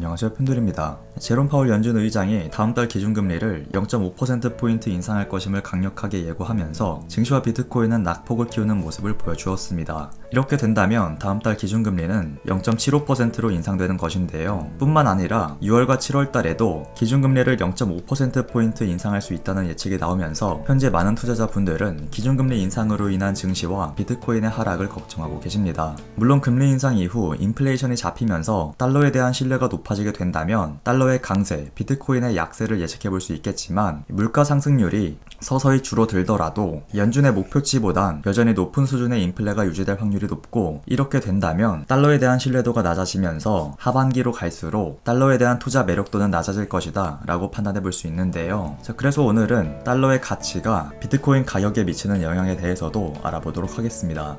안녕하세요 펜돌입니다. 제롬 파월 연준 의장이 다음 달 기준금리를 0.5%포인트 인상할 것임을 강력하게 예고하면서 증시와 비트코인은 낙폭을 키우는 모습을 보여주었습니다. 이렇게 된다면 다음 달 기준금리는 0.75%로 인상되는 것인데요. 뿐만 아니라 6월과 7월 달에도 기준금리를 0.5%포인트 인상할 수 있다는 예측이 나오면서 현재 많은 투자자분들은 기준금리 인상으로 인한 증시와 비트코인의 하락을 걱정하고 계십니다. 물론 금리 인상 이후 인플레이션이 잡히면서 달러에 대한 신뢰가 높아 지게 된다면 달러의 강세, 비트코인의 약세를 예측해 볼 수 있겠지만 물가 상승률이 서서히 줄어들더라도 연준의 목표치보단 여전히 높은 수준의 인플레가 유지될 확률이 높고 이렇게 된다면 달러에 대한 신뢰도가 낮아지면서 하반기로 갈수록 달러에 대한 투자 매력도는 낮아질 것이다 라고 판단해 볼 수 있는데요. 자, 그래서 오늘은 달러의 가치가 비트코인 가격에 미치는 영향에 대해서도 알아보도록 하겠습니다.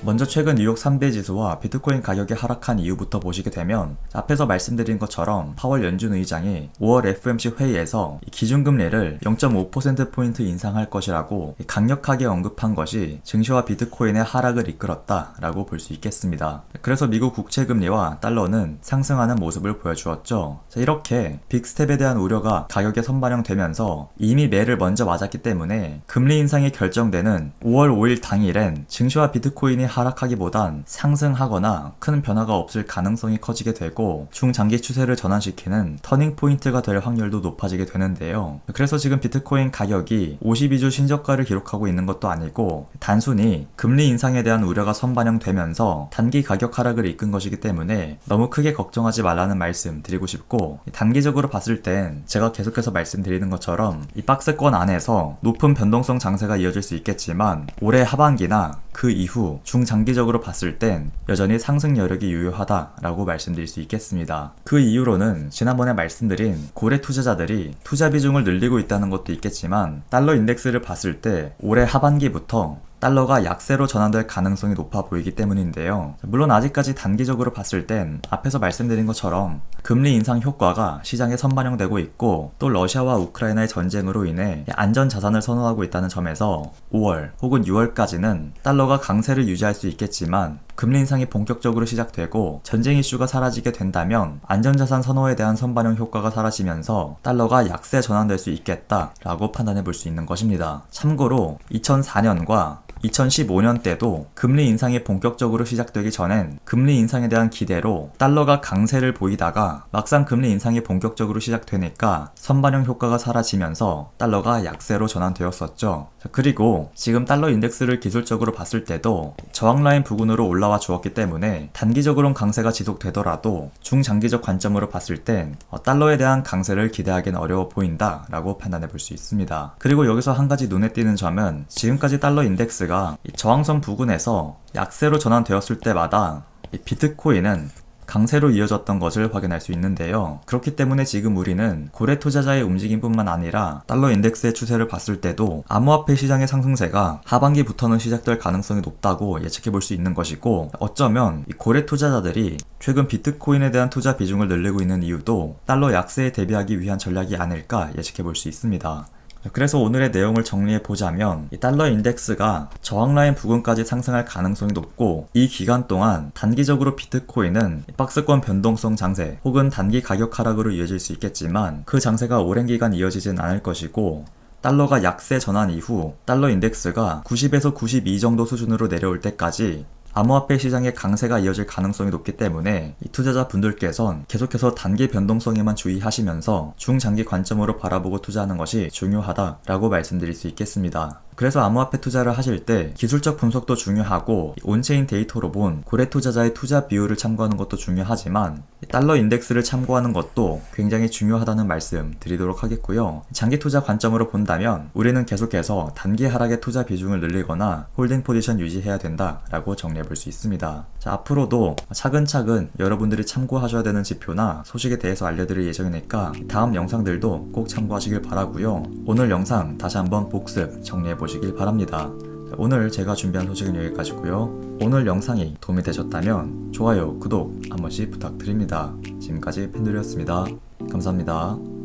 먼저 최근 뉴욕 3대 지수와 비트코인 가격이 하락한 이유부터 보시게 되면 앞에서 말씀드린 것처럼 파월 연준 의장이 5월 FMC 회의에서 이 기준금리를 0.5%포인트 인상할 것이라고 강력하게 언급한 것이 증시와 비트코인의 하락을 이끌었다라고 볼 수 있겠습니다. 그래서 미국 국채금리와 달러는 상승하는 모습을 보여주었죠. 자, 이렇게 빅스텝에 대한 우려가 가격에 선반영되면서 이미 매를 먼저 맞았기 때문에 금리 인상이 결정되는 5월 5일 당일엔 증시와 비트코인이 하락하기보단 상승하거나 큰 변화가 없을 가능성이 커지게 되고 중장기 추세를 전환시키는 터닝 포인트가 될 확률도 높아지게 되는데요. 그래서 지금 비트코인 가격이 52주 신저가를 기록하고 있는 것도 아니고 단순히 금리 인상에 대한 우려가 선반영되면서 단기 가격 하락을 이끈 것이기 때문에 너무 크게 걱정하지 말라는 말씀 드리고 싶고 단기적으로 봤을 땐 제가 계속해서 말씀드리는 것처럼 이 박스권 안에서 높은 변동성 장세가 이어질 수 있겠지만 올해 하반기나 그 이후 중장기적으로 봤을 땐 여전히 상승 여력이 유효하다라고 말씀드릴 수 있겠습니다. 그 이유로는 지난번에 말씀드린 고래 투자자들이 투자 비중을 늘리고 있다는 것도 있겠지만 달러 인덱스를 봤을 때 올해 하반기부터 달러가 약세로 전환될 가능성이 높아 보이기 때문인데요. 물론 아직까지 단기적으로 봤을 땐 앞에서 말씀드린 것처럼 금리 인상 효과가 시장에 선반영되고 있고 또 러시아와 우크라이나의 전쟁으로 인해 안전 자산을 선호하고 있다는 점에서 5월 혹은 6월까지는 달러가 강세를 유지할 수 있겠지만 금리 인상이 본격적으로 시작되고 전쟁 이슈가 사라지게 된다면 안전자산 선호에 대한 선반영 효과가 사라지면서 달러가 약세 전환될 수 있겠다라고 판단해 볼 수 있는 것입니다. 참고로 2004년과 2015년 때도 금리 인상이 본격적으로 시작되기 전엔 금리 인상에 대한 기대로 달러가 강세를 보이다가 막상 금리 인상이 본격적으로 시작되니까 선반영 효과가 사라지면서 달러가 약세로 전환되었었죠. 자, 그리고 지금 달러 인덱스를 기술적으로 봤을 때도 저항 라인 부근으로 올라와 주었기 때문에 단기적으로는 강세가 지속되더라도 중장기적 관점으로 봤을 땐 어, 달러에 대한 강세를 기대하기는 어려워 보인다라고 판단해 볼 수 있습니다. 그리고 여기서 한 가지 눈에 띄는 점은 지금까지 달러 인덱스가 이 저항선 부근에서 약세로 전환되었을 때마다 이 비트코인은 강세로 이어졌던 것을 확인할 수 있는데요. 그렇기 때문에 지금 우리는 고래 투자자의 움직임뿐만 아니라 달러 인덱스의 추세를 봤을 때도 암호화폐 시장의 상승세가 하반기부터는 시작될 가능성이 높다고 예측해 볼 수 있는 것이고 어쩌면 이 고래 투자자들이 최근 비트코인에 대한 투자 비중을 늘리고 있는 이유도 달러 약세에 대비하기 위한 전략이 아닐까 예측해 볼 수 있습니다. 그래서 오늘의 내용을 정리해 보자면 이 달러 인덱스가 저항 라인 부근까지 상승할 가능성이 높고 이 기간 동안 단기적으로 비트코인은 박스권 변동성 장세 혹은 단기 가격 하락으로 이어질 수 있겠지만 그 장세가 오랜 기간 이어지진 않을 것이고 달러가 약세 전환 이후 달러 인덱스가 90에서 92 정도 수준으로 내려올 때까지 암호화폐 시장의 강세가 이어질 가능성이 높기 때문에 이 투자자 분들께선 계속해서 단기 변동성에만 주의하시면서 중장기 관점으로 바라보고 투자하는 것이 중요하다라고 말씀드릴 수 있겠습니다. 그래서 암호화폐 투자를 하실 때 기술적 분석도 중요하고 온체인 데이터로 본 고래 투자자의 투자 비율을 참고하는 것도 중요하지만 달러 인덱스를 참고하는 것도 굉장히 중요하다는 말씀 드리도록 하겠고요. 장기 투자 관점으로 본다면 우리는 계속해서 단기 하락의 투자 비중을 늘리거나 홀딩 포지션 유지해야 된다라고 정리 해볼 수 있습니다. 자, 앞으로도 차근차근 여러분들이 참고하셔야 되는 지표나 소식에 대해서 알려드릴 예정이니까 다음 영상들도 꼭 참고하시길 바라고요. 오늘 영상 다시 한번 복습 정리해 보시길 바랍니다. 자, 오늘 제가 준비한 소식은 여기까지고요. 오늘 영상이 도움이 되셨다면 좋아요, 구독 한 번씩 부탁드립니다. 지금까지 팬들이었습니다. 감사합니다.